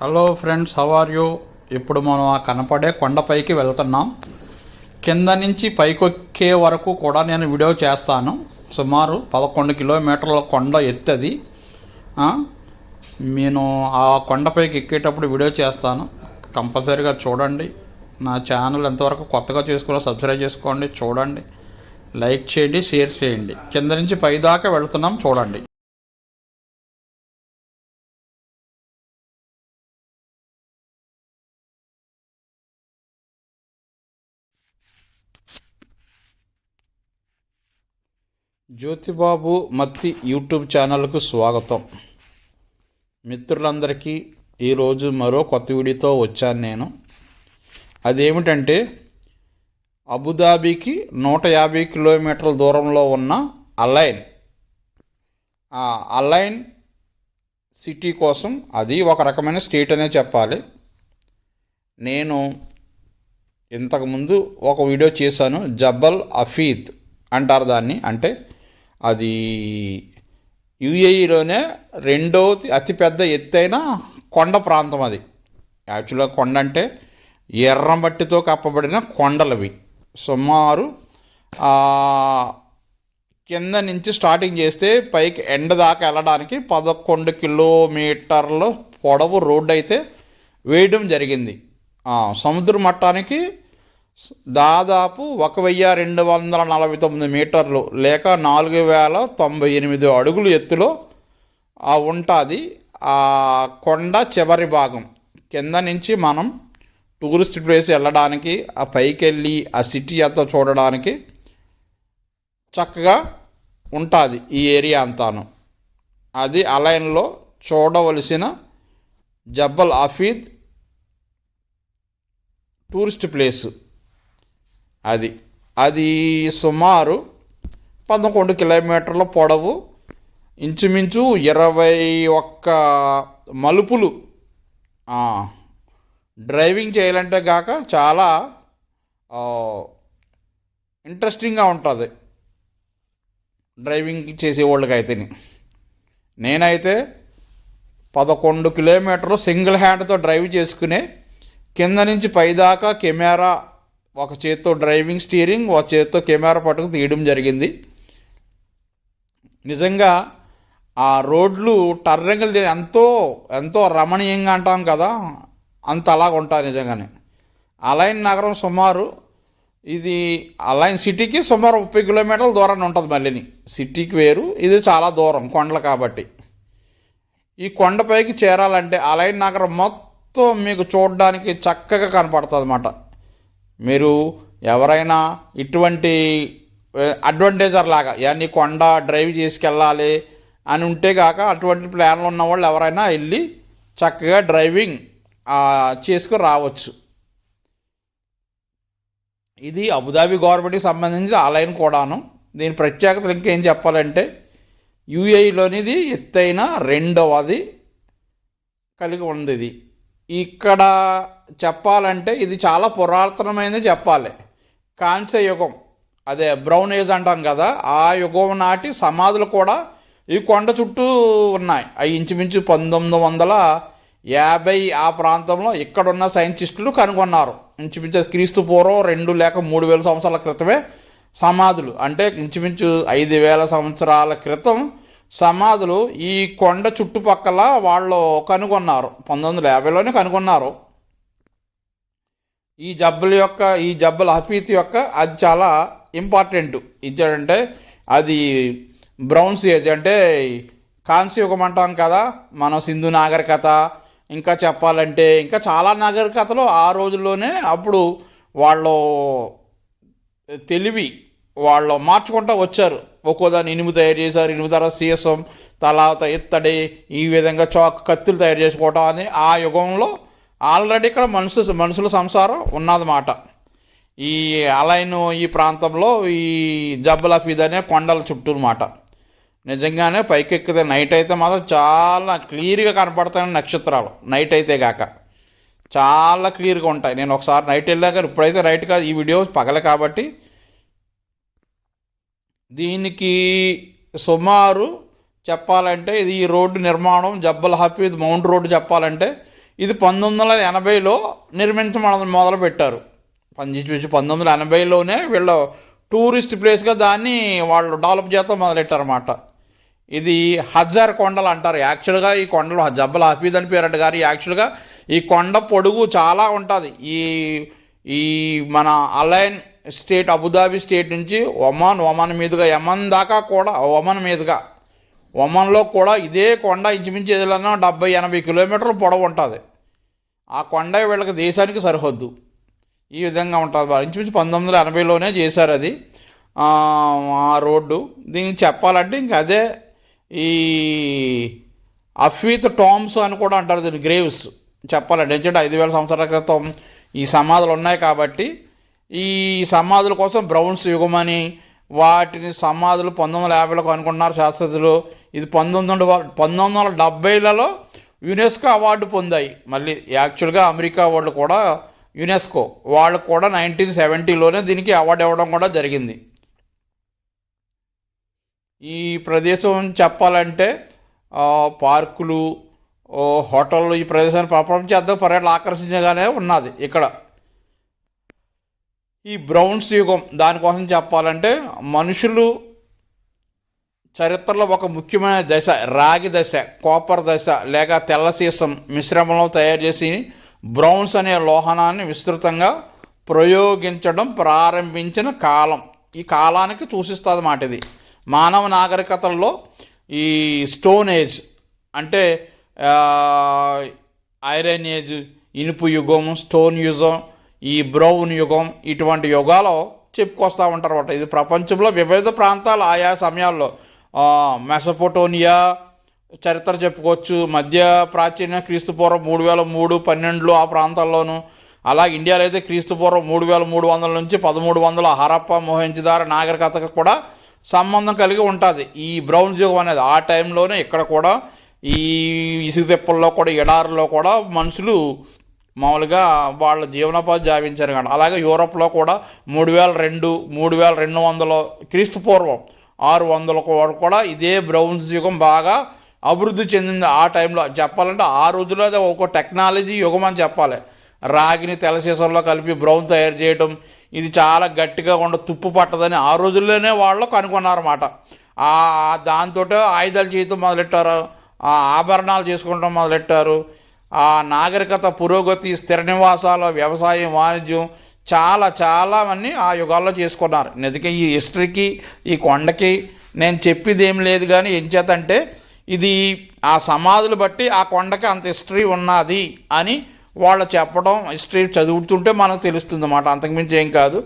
Hello friends how are you ఇప్పుడు మనం ఆ కనపడే కొండపైకి వెళ్తున్నాం. కింద నుంచి పైకొక్కే వరకు కూడా నేను వీడియో చేస్తాను. సుమారు పదకొండు కిలోమీటర్ల కొండ ఎత్తది. నేను ఆ కొండపైకి ఎక్కేటప్పుడు వీడియో చేస్తాను. కంపల్సరీగా చూడండి. నా ఛానల్ ఎంతవరకు కొత్తగా చేసుకున్నా సబ్స్క్రైబ్ చేసుకోండి చూడండి. లైక్ చేయండి షేర్ చేయండి. కింద నుంచి పై దాకా వెళ్తున్నాం చూడండి. జ్యోతిబాబు మత్తి యూట్యూబ్ ఛానల్కు స్వాగతం. మిత్రులందరికీ ఈరోజు మరో కొత్త వీడియోతో వచ్చాను నేను. అదేమిటంటే అబుదాబీకి నూట యాభై కిలోమీటర్ల దూరంలో ఉన్న అలైన్. ఆ అలైన్ సిటీ కోసం అది ఒక రకమైన స్టేట్ అనే చెప్పాలి. నేను ఇంతకుముందు ఒక వీడియో చేశాను జబల్ అఫీద్ అంటారు దాన్ని. అంటే అది యుఏఈలోనే రెండవది అతిపెద్ద ఎత్తైన కొండ ప్రాంతం అది. యాక్చువల్గా కొండ అంటే ఎర్రమట్టితో కప్పబడిన కొండలవి. సుమారు కింద నుంచి స్టార్టింగ్ చేస్తే పైకి ఎండ దాకా వెళ్ళడానికి పదకొండు కిలోమీటర్ల పొడవు రోడ్డు అయితే వేయడం జరిగింది. సముద్ర మట్టానికి దాదాపు ఒక వెయ్యి రెండు వందల నలభై తొమ్మిది మీటర్లు లేక నాలుగు వేల తొంభై ఎనిమిది అడుగులు ఎత్తులో ఆ ఉంటుంది ఆ కొండ చివరి భాగం. కింద నుంచి మనం టూరిస్ట్ ప్లేస్ వెళ్ళడానికి ఆ పైకి వెళ్ళి ఆ సిటీ అంతా చూడడానికి చక్కగా ఉంటుంది ఈ ఏరియా అంతాను. అది అలైన్లో చూడవలసిన జబ్బల్ అఫీద్ టూరిస్ట్ ప్లేసు. అది అది సుమారు పదకొండు కిలోమీటర్ల పొడవు. ఇంచుమించు ఇరవై ఒక్క మలుపులు. డ్రైవింగ్ చేయాలంటే కాక చాలా ఇంట్రెస్టింగ్గా ఉంటుంది. డ్రైవింగ్ చేసే వాళ్ళకైతే నేనైతే పదకొండు కిలోమీటర్లు సింగిల్ హ్యాండ్తో డ్రైవ్ చేసుకునే కింద నుంచి పైదాకా కెమెరా ఒక చేత్తో డ్రైవింగ్ స్టీరింగ్ ఒక చేత్తో కెమెరా పట్టుకు తీయడం జరిగింది. నిజంగా ఆ రోడ్లు టర్రెంగులు తిరిగి ఎంతో ఎంతో రమణీయంగా అంటాం కదా అంత అలాగ ఉంటారు నిజంగానే. అలైన్ నగరం సుమారు ఇది అలైన్ సిటీకి సుమారు ముప్పై కిలోమీటర్ల దూరాన్ని ఉంటుంది మళ్ళీని. సిటీకి వేరు ఇది చాలా దూరం కొండలు కాబట్టి. ఈ కొండపైకి చేరాలంటే అలైన్ నగరం మొత్తం మీకు చూడడానికి చక్కగా కనపడుతుంది అన్నమాట మీరు ఎవరైనా ఇటువంటి అడ్వాంటేజర్ లాగా ఇవన్నీ కొండ డ్రైవ్ చేసుకెళ్ళాలి అని ఉంటే కాక అటువంటి ప్లాన్లు ఉన్న వాళ్ళు ఎవరైనా వెళ్ళి చక్కగా డ్రైవింగ్ చేసుకుని రావచ్చు ఇది అబుదాబి గవర్నమెంట్కి సంబంధించి ఆలయం కూడాను. దీని ప్రత్యేకతలు ఇంకేం చెప్పాలంటే యుఏఈలోనిది ఎత్తైన రెండవది కలిగి ఉంది ఇది. ఇక్కడ చెప్పాలంటే ఇది చాలా పురాతనమైనది చెప్పాలి. కాంస్య యుగం అదే బ్రౌన్ ఏజ్ అంటాం కదా ఆ యుగం నాటి సమాధులు కూడా ఈ కొండ చుట్టూ ఉన్నాయి. అవి ఇంచుమించు పంతొమ్మిది వందల యాభై ఆ ప్రాంతంలో ఇక్కడున్న సైంటిస్టులు కనుగొన్నారు. ఇంచుమించు క్రీస్తు పూర్వం రెండు లేక మూడు వేల సంవత్సరాల క్రితమే సమాధులు. అంటే ఇంచుమించు ఐదు వేల సంవత్సరాల క్రితం సమాధులు ఈ కొండ చుట్టుపక్కల వాళ్ళు కనుగొన్నారు. పంతొమ్మిది వందల యాభైలోనే కనుగొన్నారు. ఈ జబ్బుల యొక్క ఈ జబ్బుల హఫీత్ యొక్క అది చాలా ఇంపార్టెంట్. ఇచ్చాడంటే అది బ్రౌన్స్ ఏజ్ అంటే కాంస్య యుగం అంటాం కదా మనం సింధు నాగరికత. ఇంకా చెప్పాలంటే ఇంకా చాలా నాగరికతలు ఆ రోజుల్లోనే అప్పుడు వాళ్ళు తెలివి వాళ్ళు మార్చుకుంటూ వచ్చారు. ఒక్కోదాన్ని ఇనుము తయారు చేశారు ఇనుము తర్వాత సీసం తర్వాత ఇత్తడి ఈ విధంగా చాక్ కత్తులు తయారు చేసుకోవటం అని ఆ యుగంలో ఆల్రెడీ ఇక్కడ మనుషు మనుషుల సంసారం ఉన్నదన్నమాట. ఈ అలైన్ ఈ ప్రాంతంలో ఈ జబ్బల ఫీద్ అనే కొండల చుట్టూ అనమాట నిజంగానే పైకెక్కితే నైట్ అయితే మాత్రం చాలా క్లియర్గా కనపడతాయి నక్షత్రాలు. నైట్ అయితే కాక చాలా క్లియర్గా ఉంటాయి. నేను ఒకసారి నైట్ వెళ్ళాక ఇప్పుడైతే నైట్ కాదు ఈ వీడియో పగల కాబట్టి దీనికి సుమారు చెప్పాలంటే ఇది ఈ రోడ్డు నిర్మాణం జబ్బల్ హఫీద్ మౌంట్ రోడ్డు చెప్పాలంటే ఇది పంతొమ్మిది వందల ఎనభైలో నిర్మించడం మొదలు పెట్టారు పంతొమ్మిది పంతొమ్మిది వందల ఎనభైలోనే వీళ్ళు టూరిస్ట్ ప్లేస్గా దాన్ని వాళ్ళు డెవలప్ చేస్తాం మొదలెట్టారన్నమాట. ఇది హజార్ కొండలు అంటారు. యాక్చువల్గా ఈ కొండలు జబ్బల హఫీద్ అని పేరట గారు. యాక్చువల్గా ఈ కొండ పొడుగు చాలా ఉంటుంది. ఈ ఈ మన అలైన్ స్టేట్ అబుదాబి స్టేట్ నుంచి ఒమాన్ ఒమాన్ మీదుగా యమన్ దాకా కూడా ఒమన్ మీదుగా. ఒమన్లో కూడా ఇదే కొండ ఇంచుమించు ఏదైనా డెబ్బై ఎనభై కిలోమీటర్లు పొడవు ఉంటుంది. ఆ కొండ వీళ్ళకి దేశానికి సరిహద్దు. ఈ విధంగా ఉంటుంది ఇంచుమించి ఇంచుమించు పంతొమ్మిది వందల ఎనభైలోనే చేశారు అది. ఆ రోడ్డు. దీనికి చెప్పాలంటే ఇంక అదే ఈ అఫీత్ టామ్స్ అని కూడా అంటారు దీన్ని గ్రేవ్స్. చెప్పాలంటే ఎందుకంటే ఐదు వేల సంవత్సరాల క్రితం ఈ సమాధులు ఉన్నాయి కాబట్టి ఈ సమాధుల కోసం బ్రౌన్స్ యుగమని వాటిని సమాధులు పంతొమ్మిది వందల యాభైలో కనుక్కున్నారు శాస్త్రజ్ఞులు ఇది పంతొమ్మిది వందల పంతొమ్మిది వందల డెబ్బైలలో యునెస్కో అవార్డు పొందాయి. మళ్ళీ యాక్చువల్గా అమెరికా వాళ్ళు కూడా యునెస్కో వాళ్ళు కూడా నైన్టీన్ సెవెంటీలోనే దీనికి అవార్డు ఇవ్వడం కూడా జరిగింది. ఈ ప్రదేశం చెప్పాలంటే పార్కులు హోటళ్ళు ఈ ప్రదేశాన్ని ప్రపంచ పర్యటన ఆకర్షించగానే ఉన్నది ఇక్కడ. ఈ బ్రౌన్స్ యుగం దానికోసం చెప్పాలంటే మనుషులు చరిత్రలో ఒక ముఖ్యమైన దశ రాగి దశ కాపర్ దశ లేక తెల్ల సీసం మిశ్రమంలో తయారు చేసి బ్రౌన్స్ అనే లోహనాన్ని విస్తృతంగా ప్రయోగించడం ప్రారంభించిన కాలం. ఈ కాలానికి సూచిస్తుంది మాట ఇది. మానవ నాగరికతల్లో ఈ స్టోన్ ఏజ్ అంటే ఐరన్ ఏజ్ ఇనుపు యుగం స్టోన్ యుగం ఈ బ్రౌన్ యుగం ఇటువంటి యుగాలు చెప్పుకొస్తూ ఉంటారు అన్నమాట ఇది ప్రపంచంలో వివిధ ప్రాంతాలు ఆయా సమయాల్లో. మెసపోటోనియా చరిత్ర చెప్పుకోవచ్చు. మధ్య ప్రాచీన క్రీస్తుపూర్వం మూడు వేల మూడు పన్నెండులో ఆ ప్రాంతాల్లోనూ. అలా ఇండియాలో అయితే క్రీస్తుపూర్వం మూడు వేల మూడు వందల నుంచి పదమూడు వందల హరప్ప మోహించదార నాగరికతకు కూడా సంబంధం కలిగి ఉంటుంది. ఈ బ్రౌన్ యుగం అనేది ఆ టైంలోనే ఇక్కడ కూడా ఈ ఇసుక తిప్పల్లో కూడా ఎడారిలో కూడా మనుషులు మామూలుగా వాళ్ళ జీవనోపాధి జావించారు కానీ. అలాగే యూరోప్లో కూడా మూడు వేల రెండు మూడు వేల రెండు వందల క్రీస్తు పూర్వం ఆరు వందల కూడా ఇదే బ్రౌన్స్ యుగం బాగా అభివృద్ధి చెందింది ఆ టైంలో. చెప్పాలంటే ఆ రోజుల్లో అది ఒక టెక్నాలజీ యుగం అని చెప్పాలి. రాగిని తెల్ల కలిపి బ్రౌన్ తయారు చేయడం ఇది చాలా గట్టిగా ఉండ తుప్పు పట్టదని ఆ రోజుల్లోనే వాళ్ళు కనుగొన్నారన్నమాట. ఆ దాంతో ఆయుధాలు చేయటం మొదలెట్టారు ఆ ఆభరణాలు చేసుకుంటాం మొదలెట్టారు. ఆ నాగరికత పురోగతి స్థిర నివాసాలు వ్యవసాయం వాణిజ్యం చాలా చాలా మంది ఆ యుగాల్లో చేసుకున్నారు. అందుకే ఈ హిస్టరీకి ఈ కొండకి నేను చెప్పేది ఏం లేదు కానీ ఏం చేతంటే ఇది ఆ సమాధులు బట్టి ఆ కొండకి అంత హిస్టరీ ఉన్నది అని వాళ్ళు చెప్పడం హిస్టరీ చదువుతుంటే మనకు తెలుస్తుంది అన్నమాట. అంతకుమించి ఏం కాదు.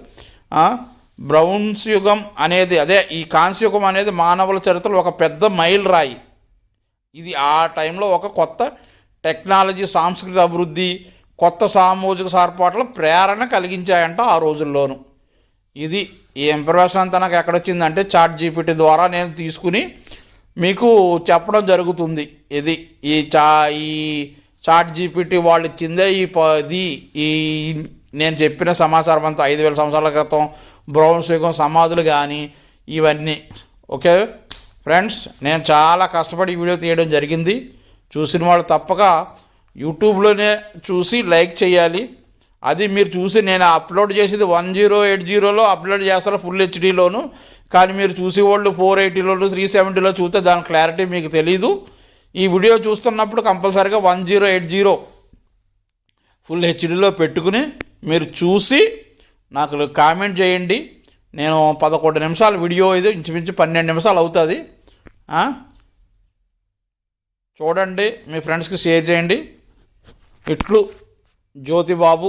బ్రౌన్స్ యుగం అనేది అదే ఈ కాంస్య యుగం అనేది మానవుల చరిత్రలో ఒక పెద్ద మైల్ రాయి ఇది ఆ టైంలో ఒక కొత్త టెక్నాలజీ సాంస్కృతిక అభివృద్ధి కొత్త సామూహిక సార్పాట్లు ప్రేరణ కలిగించాయంట ఆ రోజుల్లోనూ. ఇది ఈ ఇన్ఫర్మేషన్ అంతా నాకు ఎక్కడొచ్చిందంటే చాట్ జీపీటీ ద్వారా నేను తీసుకుని మీకు చెప్పడం జరుగుతుంది. ఇది ఈ చా ఈ చాట్ జీపీటీ వాళ్ళు ఇచ్చిందే ఈ పది ఈ నేను చెప్పిన సమాచారం అంతా ఐదు వేల సంవత్సరాల క్రితం బ్రౌన్ యుగం సమాధులు కానీ ఇవన్నీ. ఓకే? ఫ్రెండ్స్ నేను చాలా కష్టపడి ఈ వీడియో తీయడం జరిగింది. చూసిన వాళ్ళు తప్పక యూట్యూబ్లోనే చూసి లైక్ చేయాలి. అది మీరు చూసి నేను అప్లోడ్ చేసేది వన్ జీరో ఎయిట్ జీరోలో అప్లోడ్ చేస్తాను ఫుల్ హెచ్డీలోను. కానీ మీరు చూసే వాళ్ళు ఫోర్ ఎయిటీలోను త్రీ సెవెంటీలో చూస్తే దాని క్లారిటీ మీకు తెలీదు. ఈ వీడియో చూస్తున్నప్పుడు కంపల్సరీగా one zero eight zero full హెచ్డీలో పెట్టుకుని మీరు చూసి నాకు కామెంట్ చేయండి. నేను పదకొండు నిమిషాల వీడియో ఇది ఇంచుమించు పన్నెండు నిమిషాలు అవుతుంది. చూడండి మీ ఫ్రెండ్స్కి షేర్ చేయండి. ఇట్లు జ్యోతిబాబు